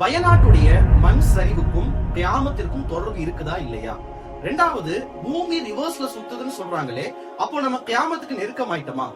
வயநாட்டுடைய மண் சரிவுக்கும் கியாமத்திற்கும் தொடர்பு இருக்குதா இல்லையா? ரெண்டாவது பூமி ரிவர்ஸ்ல சுத்துதுன்னு சொல்றாங்களே அப்போ நம்ம கியாமத்துக்கு நெருக்கமாயிட்டோமா?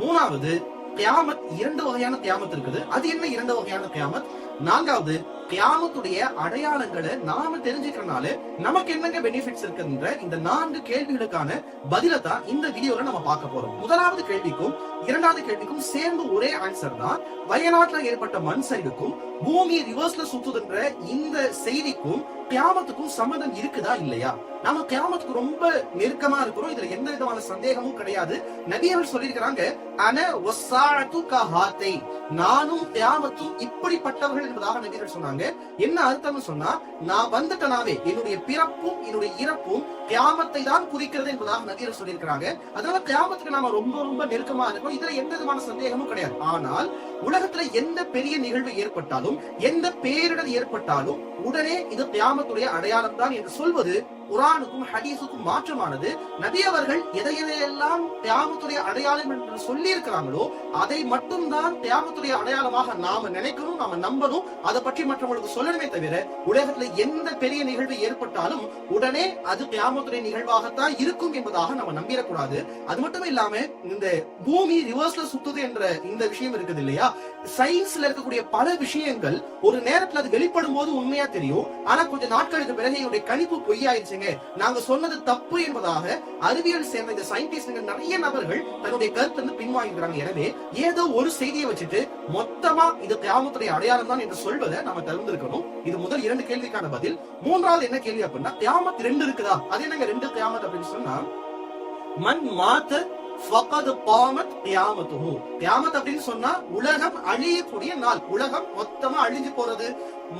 மூணாவது கியாமத் இரண்டு வகையான கியாமத் இருக்குது. அது என்ன இரண்டு வகையான கியாமத் நான்காவது கியாமத்துடைய அடையாளங்களை நாம தெரிஞ்சுக்கிறனால நமக்கு என்னங்க பெனிஃபிட்ஸ் இருக்குன்ற இந்த நான்கு கேள்விகளுக்கான பதில தான் இந்த வீடியோல நம்ம பார்க்க போறோம். முதலாவது கேள்விக்கும் இரண்டாவது கேள்விக்கும் சேர்ந்து ஒரே ஆன்சர் தான். வயநாட்டுல ஏற்பட்ட மண் சரிவுக்கும் பூமி ரிவர்ஸ்ல சுத்துதுன்ற இந்த செய்திக்கும் கியாமத்துக்கும் சம்மதம் இருக்குதா இல்லையா? நம்ம கியாமத்துக்கு ரொம்ப நெருக்கமா இருக்கிறோம். இதுல எந்த விதமான சந்தேகமும் கிடையாது. நபியர்கள் சொல்லியிருக்கிறாங்க அன ஒசாழத்து கஹாத்தை நானும் கியாமத்தும் இப்படிப்பட்டவர்கள் என்பதாக நபியர்கள் சொன்னாங்க. என்ன அர்த்தம்னு சொன்னா நான் வந்துட்டனாவே என்னுடைய பிறப்பும் என்னுடைய இறப்பும் கியாமத்தை தான் குறிக்கிறது என்பதாக நபியர்கள் சொல்லியிருக்கிறாங்க. அதனால கியாமத்துக்கு நாம ரொம்ப ரொம்ப நெருக்கமா இருக்கோம் இதுல எந்த விதமான சந்தேகமும் கிடையாது. ஆனால் உலகத்துல எந்த பெரிய நிகழ்வு ஏற்பட்டாலும் எந்த பேரிடர் ஏற்பட்டாலும் உடனே இது கியாமத்துடைய அடையாளம் தான் என்று சொல்வது குரானுக்கும் ஹதீஸுக்கும் மாற்றமானது நபி அவர்கள் எதை எதையெல்லாம் தியாகத்துடைய அடையாளம் என்று சொல்லி இருக்கிறாங்களோ அதை மட்டும்தான் தியாகத்துடைய அடையாளமாக நாம நினைக்கணும் நாம நம்பணும். அதை பற்றி மற்றவங்களுக்கு சொல்லணுமே தவிர உலகத்துல எந்த பெரிய நிகழ்வு ஏற்பட்டாலும் உடனே அது தியாகத்துடைய நிகழ்வாகத்தான் இருக்கும் என்பதாக நம்ம நம்பிடக்கூடாது. அது மட்டும் இல்லாம இந்த பூமி ரிவர்ஸ்ல சுத்துது என்ற இந்த விஷயம் இருக்குது இல்லையா? சயின்ஸ்ல இருக்கக்கூடிய பல விஷயங்கள் ஒரு நேரத்துல அது வெளிப்படும் போது உண்மையா தெரியும். ஆனா கொஞ்ச நாட்களுக்கு பிறகு என்னுடைய கணிப்பு பொய்யாயிருச்சுங்க நாங்க சொன்னது தப்பு என்பதாக அறிவியல் சேர்ந்த இந்த சயின்டிஸ்ட் நிறைய நபர்கள் தன்னுடைய கருத்து வந்து பின்வாங்கிக்கிறாங்க. எனவே ஏதோ ஒரு செய்தியை வச்சுட்டு மொத்தமா இது கிராமத்துடைய அடையாளம் தான் என்று சொல்வதை நம்ம தவிர்த்திருக்கணும் இது முதல் இரண்டு கேள்விக்கான பதில். மூன்றாவது என்ன கேள்வி அப்படின்னா கியாமத் ரெண்டு இருக்குதா? அது என்னங்க ரெண்டு கியாமத் அப்படின்னு சொன்னா மண் மாத்த அப்படின்னு சொன்னா உலகம் அழியக்கூடிய நாள். உலகம் மொத்தமா அழிஞ்சு போறது.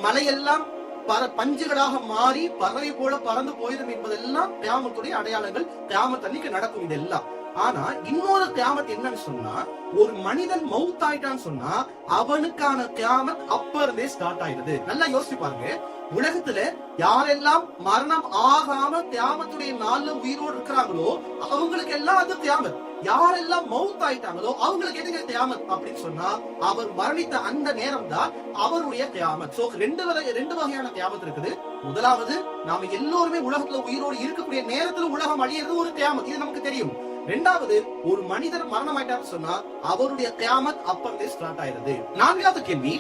மலையெல்லாம் பர பஞ்சுகளாக மாறி பறவை போல பறந்து போயிடும் என்பதெல்லாம் கிராமத்துடைய அடையாளங்கள். கிராமத்தன்னைக்கு நடக்கும் இதெல்லாம். ஆனா இன்னொரு கிராமத் என்னன்னு சொன்னா ஒரு மனிதன் மவுத் ஆயிட்டான்னு சொன்னா அவனுக்கான கிராமத் அப்ப இருந்தே ஸ்டார்ட் ஆயிடுது. நல்லா யோசிச்சு பாருங்க. உலகத்துல யாரெல்லாம் மரணம் ஆகாம தியாமத்துடைய நாள்ல உயிரோடு இருக்கிறாங்களோ அவங்களுக்கு எல்லாம் அது தியாமத் யாரெல்லாம் மவுத் ஆயிட்டாங்களோ அவங்களுக்கு எதுங்க தியாமத் அப்படின்னு சொன்னா அவர் மரணித்த அந்த நேரம் தான் அவருடைய தியாமத் சோ ரெண்டு வகை ரெண்டு வகையான தியாமத் இருக்குது. முதலாவது நாம எல்லோருமே உலகத்துல உயிரோடு இருக்கக்கூடிய நேரத்துல உலகம் அழியிறது ஒரு தியாமத் இது நமக்கு தெரியும். ரெண்டாவது ஒரு மனிதர் மரணம் ஆயிட்டான்னு சொன்னா அவருடைய தியாமத் அப்பவே ஸ்டார்ட் ஆயிருது நான்காவது கேள்வி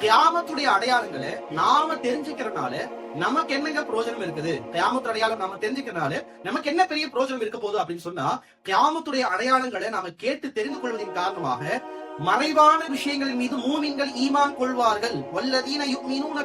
கியாமத்துடைய அடையாளங்களை நாம தெரிஞ்சுக்கிறனால நமக்கு என்னங்க பிரயோஜனம் இருக்குது? கியாமத்து அடையாளம் நாம தெரிஞ்சுக்கிறனால நமக்கு என்ன பெரிய பிரயோஜனம் இருக்க போகுது அப்படின்னு சொன்னா கியாமத்துடைய அடையாளங்களை நாம கேட்டு தெரிந்து கொள்வதன் காரணமாக மறைவான விஷயங்கள் மீது மூமின்கள் ஈமான் கொள்வார்கள். வல்லதீன யுக்மினூன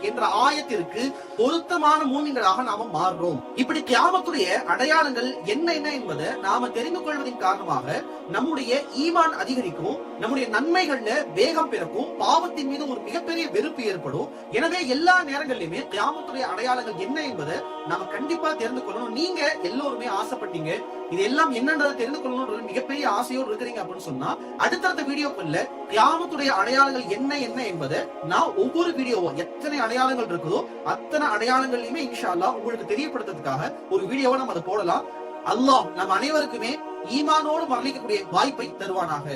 என்ற ஆயத்திற்கு பொருத்தமான மூமின்களாக நாம மாறுறோம். இப்படி கியாமத்துடைய அடையாளங்கள் என்ன என்ன என்பதை நாம தெரிந்து கொள்வதன் காரணமாக நம்முடைய ஈமான் அதிகரிக்கும் நம்முடைய நன்மைகள்ல வேகம் பிறக்கும் பாவத்தின் மீது ஒரு மிகப்பெரிய வெறுப்பு ஏற்படும். எனவே எல்லா நேரங்களிலுமே கியாமத்துடைய அடையாளங்கள் என்ன என்பதை நாம கண்டிப்பா தெரிந்து கொள்ளணும். நீங்க எல்லோருமே ஆசைப்பட்டீங்க. இது எல்லாம் என்னன்றதை தெரிந்து கொள்ளணும் மிகப்பெரிய ஆசையோடு இருக்கிறீங்க அப்படின்னு சொன்னா அடுத்தடுத்த வீடியோக்குள்ள கியாமத்துடைய அடையாளங்கள் என்ன என்ன என்பதை நான் ஒவ்வொரு வீடியோவும் எத்தனை அடையாளங்கள் இருக்குதோ அத்தனை அடையாளங்களையுமே இன்ஷால்லா அல்லாஹ் உங்களுக்கு தெரியப்படுத்துறதுக்காக ஒரு வீடியோவை நம்ம அதை போடலாம். அல்லாஹ் நம்ம அனைவருக்குமே ஈமானோடு மரணிக்கக்கூடிய வாய்ப்பை தருவானாக.